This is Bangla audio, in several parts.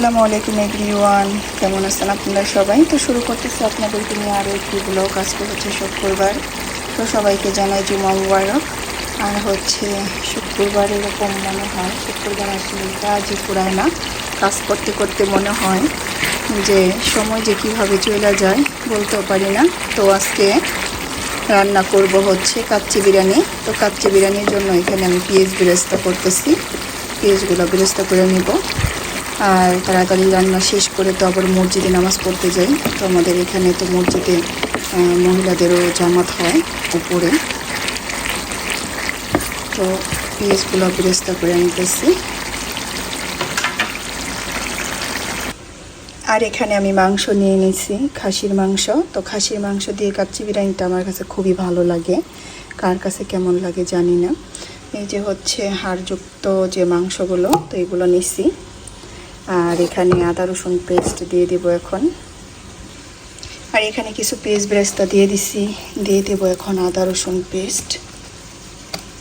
আসসালামু আলাইকুম এভরিওয়ান। কেমন আছেন আপনারা সবাই? তো শুরু করতেছি আপনাদেরকে নিয়ে আরও একটি ব্লগ আজকে হচ্ছে শুক্রবার। তো সবাইকে জানাই জুমা মুবারক। আর হচ্ছে শুক্রবার এরকম মনে হয়, শুক্রবার আসলে কাজই ফুরায় না, কাজ করতে করতে মনে হয় যে সময় যে কীভাবে চলে যায় বলতেও পারি না। তো আজকে রান্না করব হচ্ছে কাচ্চি বিরিয়ানি। তো কাচ্চি বিরিয়ানির জন্য এখানে আমি পেঁয়াজ বেরেস্তা করতেছি। পেঁয়াজগুলো বেরেস্তা করে নেব। আর তাড়াতাড়ি রান্না শেষ করে তো আবার মসজিদে নামাজ পড়তে যাই। তো আমাদের এখানে তো মসজিদে মহিলাদেরও জামাত হয় উপরে। তো পেঁয়াজগুলো বেরেস্তা করে নিতেছি আর এখানে আমি মাংস নিয়ে নিয়েছি খাসির মাংস। তো খাসির মাংস দিয়ে কাচ্চি বিরিয়ানিটা আমার কাছে খুবই ভালো লাগে। কার কাছে কেমন লাগে জানি না। এই যে হচ্ছে হাড়যুক্ত যে মাংসগুলো, তো এগুলো নিছি। আর এখানে আদা রসুন পেস্ট দিয়ে দিব এখন। আর এখানে কিছু পেস্ট ব্রেস্তা দিয়ে দিছি, দিয়ে দেবো এখন আদা রসুন পেস্ট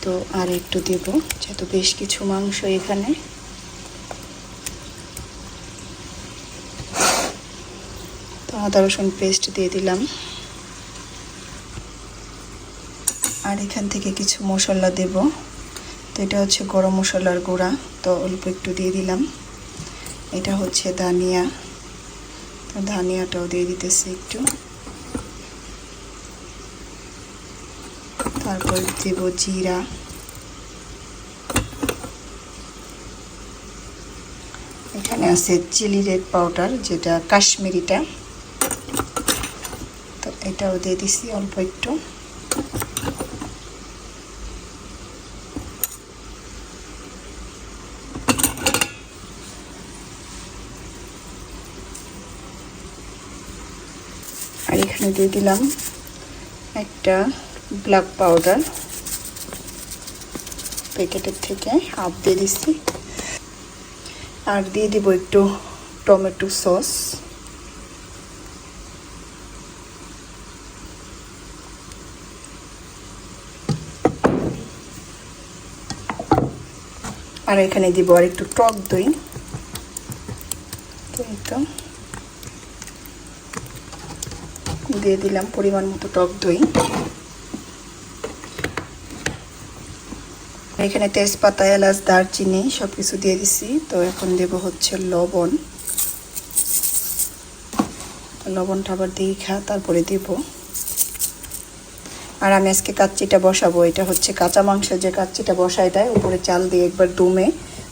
তো আর একটু দেব, যেহেতু বেশ কিছু মাংস এখানে। তো আদা রসুন পেস্ট দিয়ে দিলাম। আর এখান থেকে কিছু মশলা দেব। তো এটা হচ্ছে গরম মশলার গুঁড়া, তো অল্প একটু দিয়ে দিলাম। এটা হচ্ছে ধনিয়া। তো ধনিয়াটাও দিয়ে দিতেছি একটু। তারপর দেব জিরা। এখানে আছে চিলি রেড পাউডার, যেটা কাশ্মীরিটা। তো এটাও দিয়ে দিছি অল্প একটু। আর এখানে দিয়ে দিলাম একটা ব্ল্যাক পাউডার প্যাকেটের থেকে হাফ দিয়ে দিচ্ছি আর দিয়ে দিব একটু টমেটো সস। আর এখানে দিব আর একটু টক দই। তো এই তো দিয়ে দিলাম পরিমাণ মতো টক দই। এখানে তেজপাতা, এলাচ, দারচিনি সব কিছু দিয়ে দিছি। তো এখন দেব হচ্ছে লবণ। লবণটা আবার দিয়ে খা তারপরে দেব। আর আমি আজকে কাচ্চিটা বসাবো। এটা হচ্ছে কাঁচা মাংস যে কাচ্চিটা বসায় দেয়, উপরে চাল দিয়ে একবার দমে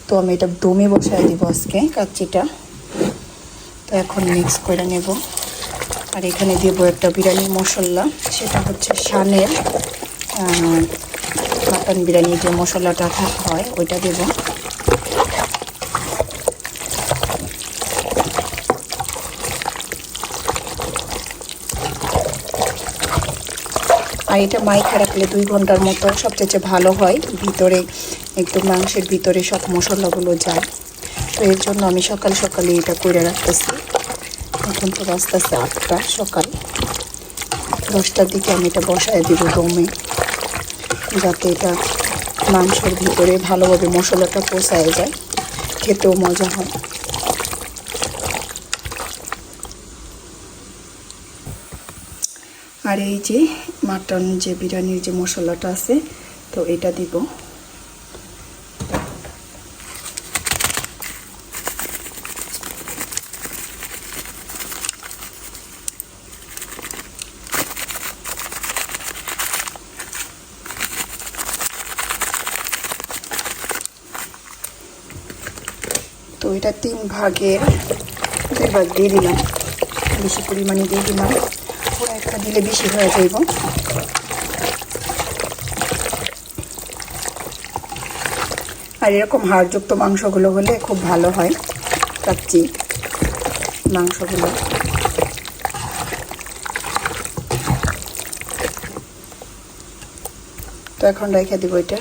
তো আমি এটা দমে বসায় দিব আজকে কাচ্চিটা। তো এখন মিক্স করে নেব। আর এখানে দেবো একটা বিরিয়ানি মশলা, সেটা হচ্ছে শানের মাটন বিরিয়ানি যে মশলাটা হয়, ওইটা দেব। আর এটা মাইখা রাখলে দুই ঘণ্টার মতো সবচেয়ে ভালো হয়, ভিতরে একটু মাংসের ভিতরে সব মশলাগুলো যায়। তো এর জন্য আমি সকাল সকালে এটা করে রাখতেছি। এখন তো আস্তে আটটা, সকাল। দশটার দিকে আমি এটা বসায় দিব দমে, যাতে এটা মাংসের ভিতরে ভালোভাবে মশলাটা পোষায় যায়, খেতেও মজা হয়। আর এই যে মাটন যে বিরিয়ানির যে মশলাটা আছে, তো এটা দিব। এটা তিন ভাগের দুই ভাগ দিয়ে দিলাম। বেশি পরিমাণে দিয়ে দিলাম। পুরো একটা দিলে বেশি হয়ে যাইব। আর এরকম হাড়যুক্ত মাংসগুলো হলে খুব ভালো হয়, কাচ্চি মাংসগুলো। তো এখন রেখে দিব এটা।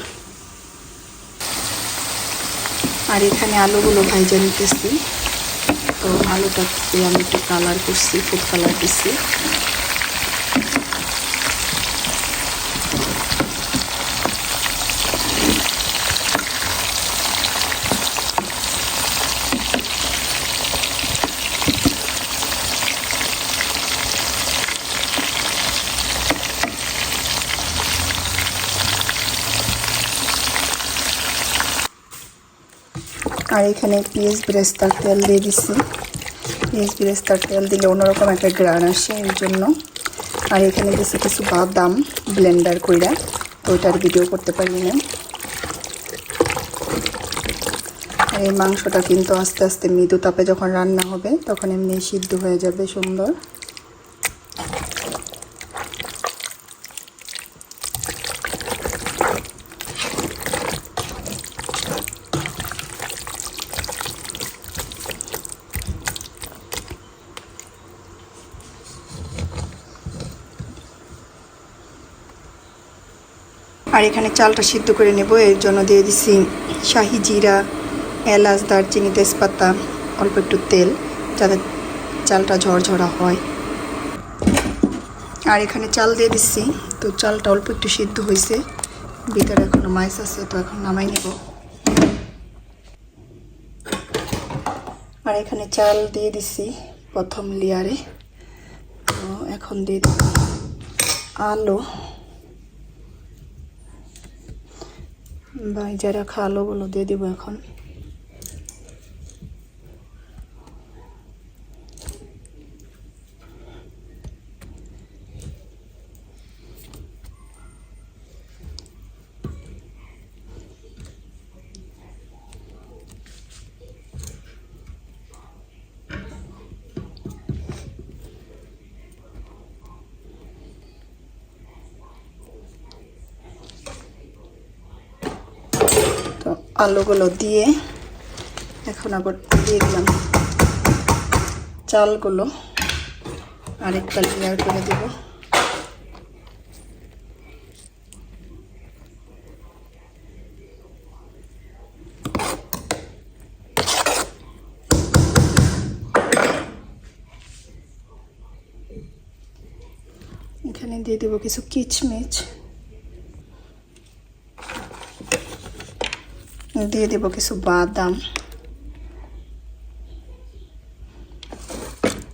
আর এখানে আলুগুলো ভাইজা নিতেছি। তো আলুটাকে আমি একটু কালার করছি ফুড কালার দিচ্ছি আর এখানে পেঁয়াজ ব্রেস্তার তেল দিয়ে দিচ্ছি পেঁয়াজ ব্রেস্তার তেল দিলে অন্যরকম একটা গ্রান আসে এর জন্য। আর এখানে দিচ্ছি কিছু বাদাম ব্লেন্ডার কইরা। তো ওইটার ভিডিও করতে পারি না আর এই মাংসটা কিন্তু আস্তে আস্তে মৃদু তাপে যখন রান্না হবে, তখন এমনি সিদ্ধ হয়ে যাবে সুন্দর। আর এখানে চালটা সিদ্ধ করে নেব, এর জন্য দিয়ে দিছি শাহি জিরা, এলাচ, দারচিনি, তেজপাতা, অল্প একটু তেল, যাতে চালটা ঝরঝরা হয়। আর এখানে চাল দিয়ে দিচ্ছি তো চালটা অল্প একটু সিদ্ধ হয়েছে, ভিতরে এখনও মাইস আছে, তো এখন নামাই নেব। আর এখানে চাল দিয়ে দিচ্ছি প্রথম লেয়ারে তো এখন দিয়ে দিব আলু। ভাইজা খালো ওগুলো দিয়ে দিব এখন তো আলুগুলো দিয়ে এখন আবার দিয়ে দিলাম চালগুলো। আরেকটা লেয়ার করে দেব। এখানে দিয়ে দেবো কিছু কিচমিচ। দিয়ে দেব কিছু বাদাম।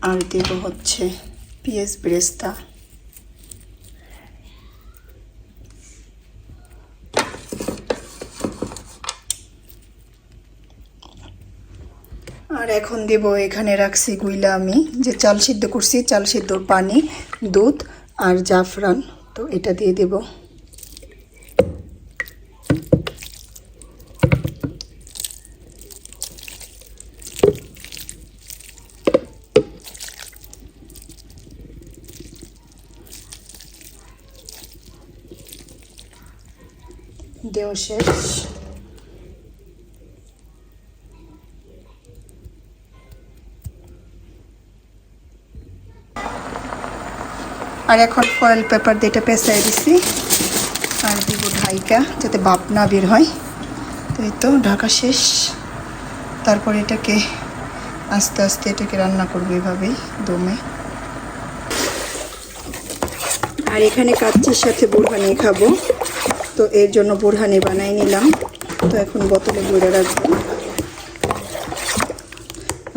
আর দেব হচ্ছে পেঁয়াজ ব্রেস্তা। আর এখন দেব, এখানে রাখছি গুইলা আমি, যে চাল সিদ্ধ করছি, চাল সিদ্ধর পানি, দুধ আর জাফরান। তো এটা দিয়ে দেবো। দেওয়া শেষ আর এখন ফয়েল পেপার দিয়ে এটা পেঁচাই দিছি। আর দিব ঢাইকা যাতে বাপ না বের হয়। তো এই তো ঢাকা শেষ। তারপর এটাকে আস্তে আস্তে এটাকে রান্না করব এভাবেই দমে। আর এখানে কাচ্চির সাথে বুড়হানি খাব। তো এর জন্য বুড়হানি বানাই নিলাম। তো এখন বোতলে ভরে রাখব।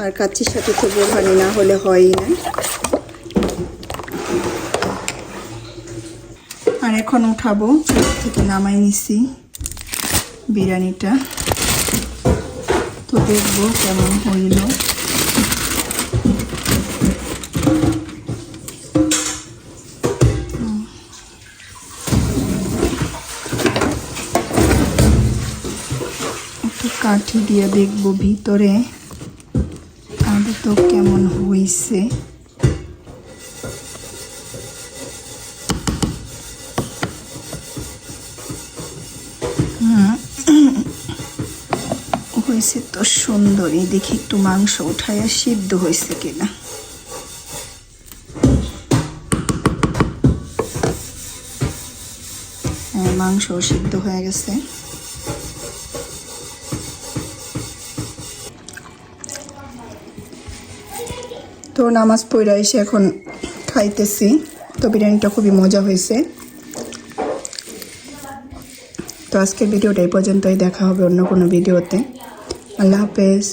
আর কাচ্চির সাথে তো বুড়হানি না হলে হয়ই না। আর এখন উঠাবো থেকে নামাই নিছি বিরিয়ানিটা। তো দেখব কেমন হইল একটু কাঠি দিয়ে দেখব ভিতরে। আগে তো কেমন হয়েছে হয়েছে তো সুন্দরই দেখি একটু মাংস উঠাইয়া সিদ্ধ হয়েছে কিনা। হ্যাঁ মাংস সিদ্ধ হয়ে গেছে। তো নামাজ পড়া এসে এখন খাইতেছি। তো বিরিয়ানিটা খুবই মজা হয়েছে। তো আজকের ভিডিওটা এই পর্যন্তই। দেখা হবে অন্য কোনো ভিডিওতে। আল্লাহ হাফেজ।